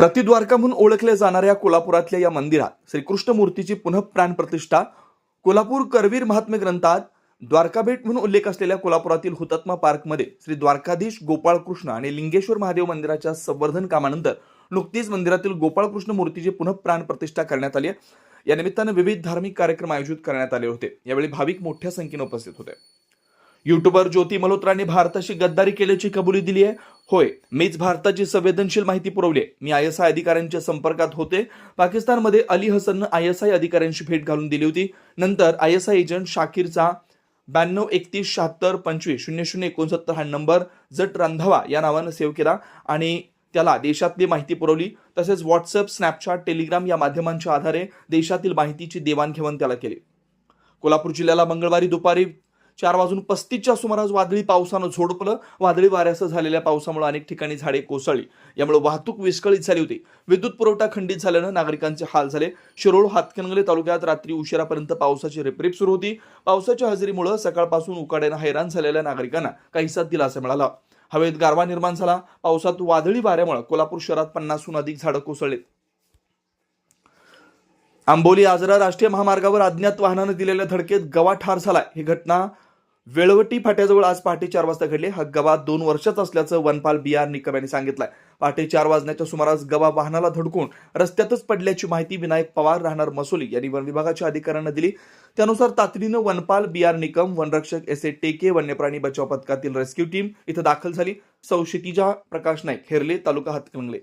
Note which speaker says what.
Speaker 1: प्रतिद्वारका म्हणून ओळखल्या जाणाऱ्या कोल्हापुरातल्या या मंदिरात श्रीकृष्ण मूर्तीची पुनः प्राण प्रतिष्ठा कोल्हापूर करवीर महात्म्य ग्रंथात द्वारकाभेट म्हणून उल्लेख असलेल्या कोल्हापुरातील हुतात्मा पार्कमध्ये श्री द्वारकाधीश गोपाळकृष्ण आणि लिंगेश्वर महादेव मंदिराच्या संवर्धन कामानंतर नुकतीच मंदिरातील गोपाळकृष्ण मूर्तीची पुनः प्राण प्रतिष्ठा करण्यात आली आहे. या निमित्तानं विविध धार्मिक कार्यक्रम आयोजित करण्यात आले होते. यावेळी भाविक मोठ्या संख्येने उपस्थित होते. युट्यूबर ज्योती मल्होत्रांनी भारताशी गद्दारी केल्याची कबुली दिली आहे. होय मीच भारताची संवेदनशील माहिती पुरवली आहे. मी आय एस आय अधिकाऱ्यांच्या संपर्कात होते. पाकिस्तानमध्ये अली हसननं आय एस आय अधिकाऱ्यांशी भेट घालून दिली होती. नंतर आय एस आय एजंट शाकीरचा ब्याण्णव एकतीस शहात्तर पंचवीस शून्य शून्य एकोणसत्तर हा नंबर जट रांधावा या नावानं सेव्ह केला आणि त्याला देशातली माहिती पुरवली. तसेच व्हॉट्सअप स्नॅपचॅट टेलिग्राम या माध्यमांच्या आधारे देशातील माहितीची देवाणघेवाण त्याला केली. कोल्हापूर जिल्ह्याला मंगळवारी दुपारी चार वाजून पस्तीसच्या सुमारास वादळी पावसानं झोडपलं. वादळी वाऱ्यासह झालेल्या पावसामुळे अनेक ठिकाणी झाडे कोसळली. यामुळे वाहतूक विस्कळीत झाली होती. विद्युत पुरवठा खंडित झाल्यानं नागरिकांचे हाल झाले. शिरोळ हातकणंगले तालुक्यात रात्री उशिरापर्यंत पावसाची रिपरिप सुरू होती. पावसाच्या हजेरीमुळे सकाळपासून उकाड्यानं हैराण झालेल्या नागरिकांना काहीसा दिलासा मिळाला. हवेत गारवा निर्माण झाला. पावसात वादळी वाऱ्यामुळे कोल्हापूर शहरात पन्नासहून अधिक झाडं कोसळलीत. आंबोली आजरा राष्ट्रीय महामार्गावर अज्ञात वाहनानं दिलेल्या धडकेत गवा ठार झालाय. ही घटना वेळवटी फाट्याजवळ आज पहाटे चार वाजता घडले हा गवा दोन वर्षाचा असल्याचं वनपाल बी आर निकम यांनी सांगितलंय. पहाटे चार वाजण्याच्या सुमारास गवा वाहनाला धडकून रस्त्यातच पडल्याची माहिती विनायक पवार राहणार मसोली यांनी वन विभागाच्या अधिकाऱ्यांना दिली. त्यानुसार तातडीनं वनपाल बी आर निकम वनरक्षक एस ए टेके वन्यप्राणी बचाव पथकातील रेस्क्यू टीम इथं दाखल झाली. सौ क्षितिजा प्रकाश नाईक हेरले तालुका हातकणंगले